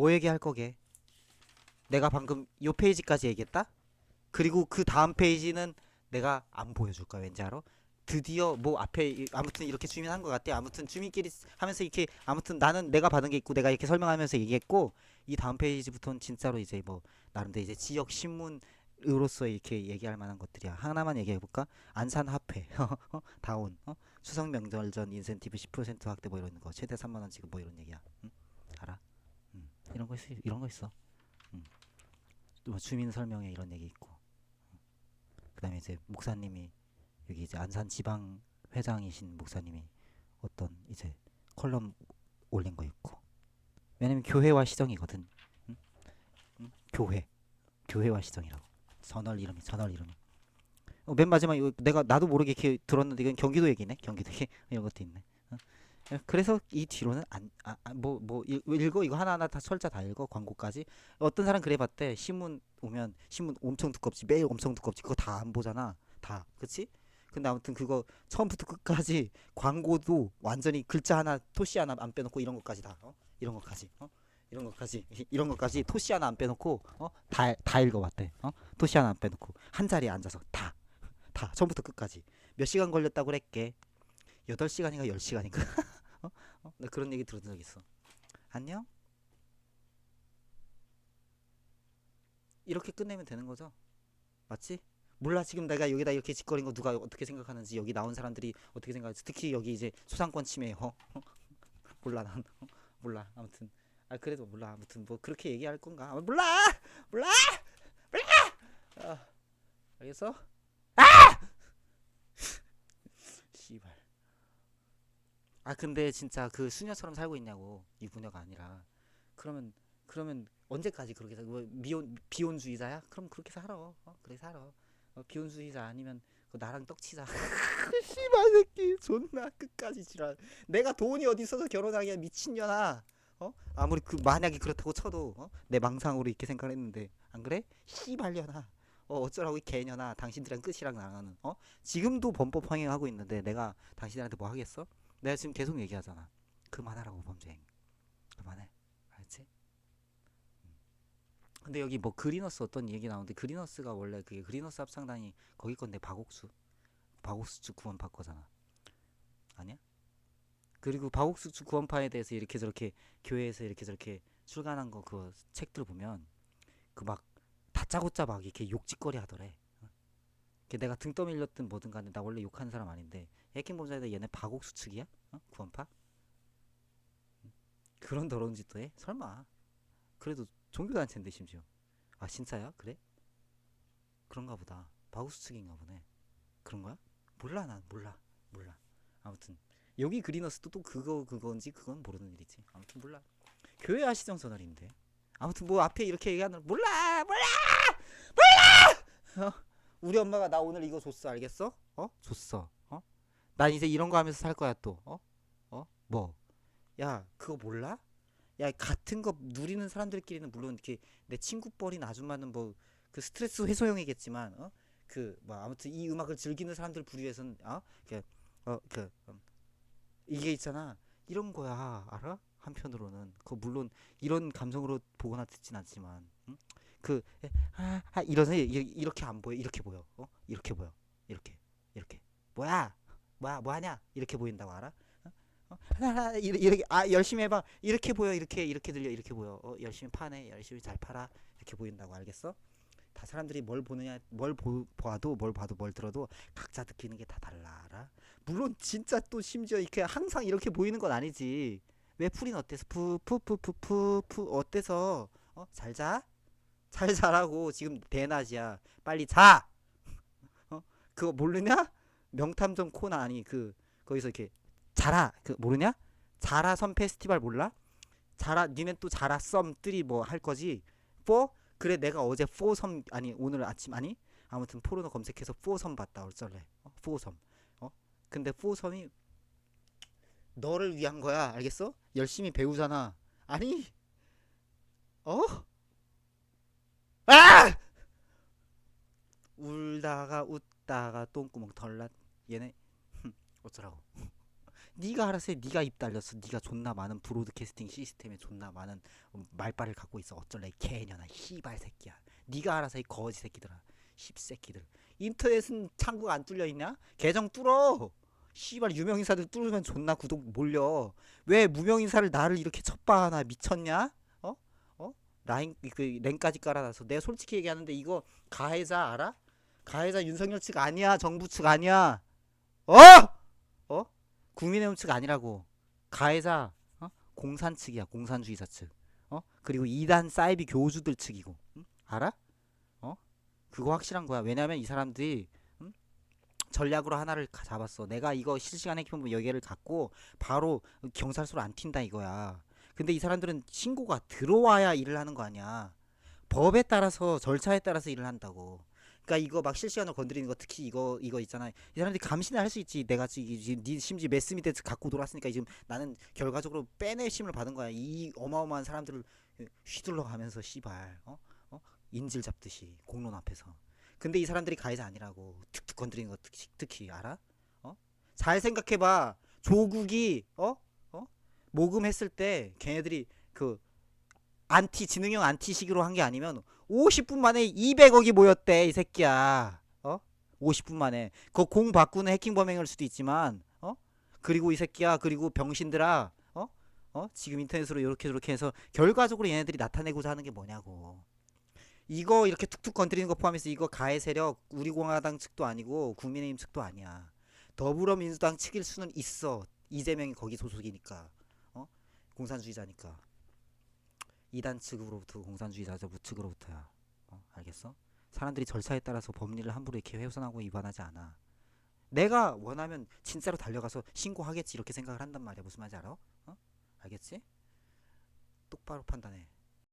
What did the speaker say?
뭐 얘기할 거게? 내가 방금 요 페이지까지 얘기했다? 그리고 그 다음 페이지는 내가 안 보여줄 거야 왠지 알아? 드디어 뭐 앞에 이- 아무튼 이렇게 주민한 것 같아 아무튼 주민끼리 쓰- 하면서 이렇게 아무튼 나는 내가 받은 게 있고 내가 이렇게 설명하면서 얘기했고 이 다음 페이지부터는 진짜로 이제 뭐 나름대로 이제 지역 신문 으로서 이렇게 얘기할 만한 것들이야 하나만 얘기해 볼까 안산 화폐 다운 어? 추석 명절 전 인센티브 10% 확대 뭐 이런 거 최대 3만 원 지금 뭐 이런 얘기야 응? 이런 거 있어 이런 거 있어. 응. 또 주민 설명에 이런 얘기 있고. 그다음에 이제 목사님이 여기 이제 안산 지방 회장이신 목사님이 어떤 이제 컬럼 올린 거 있고. 왜냐면 교회와 시정이거든. 응? 응? 교회. 교회와 시정이라고. 전월 이름이 전월 이름이. 어, 맨 마지막 이거 내가 나도 모르게 이렇게 들었는데 이건 경기도 얘기네? 경기도 얘기? 이런 것도 있네. 어? 예, 그래서 이 뒤로는 안뭐뭐 읽어. 이거 하나하나 다 철자 다 읽어. 광고까지. 어떤 사람 그래 봤대. 신문 오면 신문 엄청 두껍지. 매일 엄청 두껍지. 그거 다 안 보잖아. 다. 그치? 근데 아무튼 그거 처음부터 끝까지 광고도 완전히 글자 하나 토시 하나 안 빼놓고 이런 것까지 다 어? 이런 것까지 어? 이런 것까지 이- 이런 것까지 토시 하나 안 빼놓고 어? 다, 다 읽어봤대. 어? 토시 하나 안 빼놓고. 한 자리에 앉아서 다. 다. 처음부터 끝까지. 몇 시간 걸렸다고 그랬게? 8시간인가 10시간인가 어? 어? 나 그런 얘기 들은 적 있어 안녕 이렇게 끝내면 되는 거죠 맞지? 몰라 지금 내가 여기다 이렇게 짓거린 거 누가 어떻게 생각하는지 여기 나온 사람들이 어떻게 생각할지 특히 여기 이제 소상권 침해 어? 몰라 난 어? 몰라 아무튼 아 그래도 몰라 아무튼 뭐 그렇게 얘기할 건가 아, 몰라 몰라 몰라 아, 알겠어? 아! 씨발 아 근데 진짜 그 수녀처럼 살고 있냐고 유부녀가 아니라 그러면 그러면 언제까지 그렇게 살? 뭐 미혼 비혼주의자야? 그럼 그렇게 살아. 어, 그래 살아. 어, 비혼주의자 아니면 그 나랑 떡치자. 씨발 새끼 존나 끝까지 지랄. 내가 돈이 어디 있어서 결혼하기야 미친년아. 어? 아무리 그 만약에 그렇다고 쳐도 어? 내 망상으로 이렇게 생각했는데 안 그래? 씨발년아. 어 어쩌라고 이 개년아. 당신들이랑 끝이랑 나가는. 어? 지금도 범법 황행하고 있는데 내가 당신들한테 뭐 하겠어? 내가 지금 계속 얘기하잖아. 그만하라고 범죄행. 그만해. 알지? 근데 여기 뭐 그리너스 어떤 얘기 나오는데 그리너스가 원래 그게 그리너스 합창단이 거기 건데 박옥수 박옥수 구원파 거잖아 아니야? 그리고 박옥수 구원파에 대해서 이렇게 저렇게 교회에서 이렇게 저렇게 출간한 거 그 책들 보면 그 막 다짜고짜 막 이렇게 욕짓거리 하더래 내가 등 떠밀렸든 뭐든 간에 나 원래 욕하는 사람 아닌데 해킹범자에다 얘네 박옥수 측이야? 어? 구원파? 응? 그런 더러운 짓도 해? 설마 그래도 종교단체인데 심지어 아 진짜야? 그래? 그런가 보다 바우스 측인가 보네 그런 거야? 몰라 난 몰라 몰라 아무튼 여기 그리너스도 또 그거 그건지 그건 모르는 일이지 아무튼 몰라 교회 아시정 전월인데 아무튼 뭐 앞에 이렇게 얘기하는 몰라 몰라 몰라 어? 우리 엄마가 나 오늘 이거 줬어 알겠어? 어? 줬어 어? 난 이제 이런 거 하면서 살 거야 또 어? 어? 뭐? 야 그거 몰라? 야 같은 거 누리는 사람들끼리는 물론 이렇게 내 친구 뻘인 아줌마는 뭐 그 스트레스 해소용이겠지만 어 그 뭐 아무튼 이 음악을 즐기는 사람들 부류에서는 어그 어 그 음, 이게 있잖아 이런 거야 알아 한편으로는 그 물론 이런 감성으로 보거나 듣진 않지만 응? 그 아, 아, 이러서 이- 이렇게 안 보여. 이렇게 보여. 어? 이렇게 보여. 이렇게. 이렇게. 뭐야? 뭐야? 뭐하냐? 이렇게 보인다고 알아? 어? 하나 이렇게, 이렇게 아 열심히 해봐. 이렇게 보여. 이렇게 이렇게 들려. 이렇게 보여. 어? 열심히 파네. 열심히 잘 팔아. 이렇게 보인다고 알겠어? 다 사람들이 뭘 보느냐 뭘 보, 봐도 뭘 봐도 뭘 들어도 각자 느끼는 게 다 달라 알아? 물론 진짜 또 심지어 이렇게 항상 이렇게 보이는 건 아니지. 왜 풀인 어때서? 푸푸푸푸푸푸 어때서? 어? 잘 자? 잘 자라고 지금 대낮이야 빨리 자! 어? 그거 모르냐? 명탐정 코나 아니 그 거기서 이렇게 자라 그 모르냐? 자라 섬 페스티벌 몰라? 자라 니네 또 자라 썸 뜨리 뭐 할 거지? 4? 그래 내가 어제 4섬 아니 오늘 아침 아니 아무튼 포르노 검색해서 4섬 봤다 어쩔래 어? 4섬 어? 근데 4섬이 너를 위한 거야 알겠어? 열심히 배우잖아 아니 어? 아! 울다가 웃다가 똥구멍 털났 얘네 어쩌라고 네가 알아서 해. 네가 입 달렸어. 네가 존나 많은 브로드캐스팅 시스템에 존나 많은 어, 말빨을 갖고 있어. 어쩔래 개년아 씨발 새끼야. 네가 알아서 해 거지 새끼들아. 씹새끼들. 인터넷은 창구가 안 뚫려 있냐? 계정 뚫어. 씨발 유명 인사들 뚫으면 존나 구독 몰려. 왜 무명 인사를 나를 이렇게 첩바하나 미쳤냐? 라인 그 랭까지 깔아놔서 내가 솔직히 얘기하는데 이거 가해자 알아? 가해자 윤석열 측 아니야. 정부 측 아니야. 어? 어? 국민의힘 측 아니라고. 가해자 어? 공산 측이야. 공산주의자 측. 어? 그리고 이단 사이비 교주들 측이고. 응? 알아? 어? 그거 확실한 거야. 왜냐면 이 사람들이 응? 전략으로 하나를 가- 잡았어. 내가 이거 실시간에 키보면 여기를 갖고 바로 경찰서로 안 튄다 이거야. 근데 이 사람들은 신고가 들어와야 일을 하는 거 아니야. 법에 따라서 절차에 따라서 일을 한다고. 그러니까 이거 막 실시간으로 건드리는 거 특히 이거 이거 있잖아. 이 사람들이 감시는 할 수 있지. 내가 지금 니 심지 매스미드 갖고 놀았으니까 지금 나는 결과적으로 빼내심을 받은 거야. 이 어마어마한 사람들을 휘둘러 가면서 씨발 어? 어? 인질 잡듯이 공론 앞에서. 근데 이 사람들이 가해자 아니라고. 툭툭 건드리는 거 특히, 특히 알아? 어? 잘 생각해 봐. 조국이 어? 어? 모금했을 때 걔네들이 그 안티 지능형 안티식으로 한 게 아니면 50분 만에 200억이 모였대 이 새끼야. 어? 50분 만에. 그 공 바꾸는 해킹 범행일 수도 있지만 어? 그리고 이 새끼야 그리고 병신들아. 어? 어? 지금 인터넷으로 이렇게 저렇게 해서 결과적으로 얘네들이 나타내고자 하는 게 뭐냐고. 이거 이렇게 툭툭 건드리는 거 포함해서 이거 가해 세력 우리 공화당 측도 아니고 국민의힘 측도 아니야. 더불어민주당 측일 수는 있어. 이재명이 거기 소속이니까. 어 공산주의자니까 이단 측으로부터 공산주의자자 우측으로부터야. 어, 알겠어? 사람들이 절차에 따라서 법리를 함부로 이렇게 훼손하고 위반하지 않아. 내가 원하면 진짜로 달려가서 신고하겠지 이렇게 생각을 한단 말이야. 무슨 말인지 알아? 어? 알겠지? 똑바로 판단해.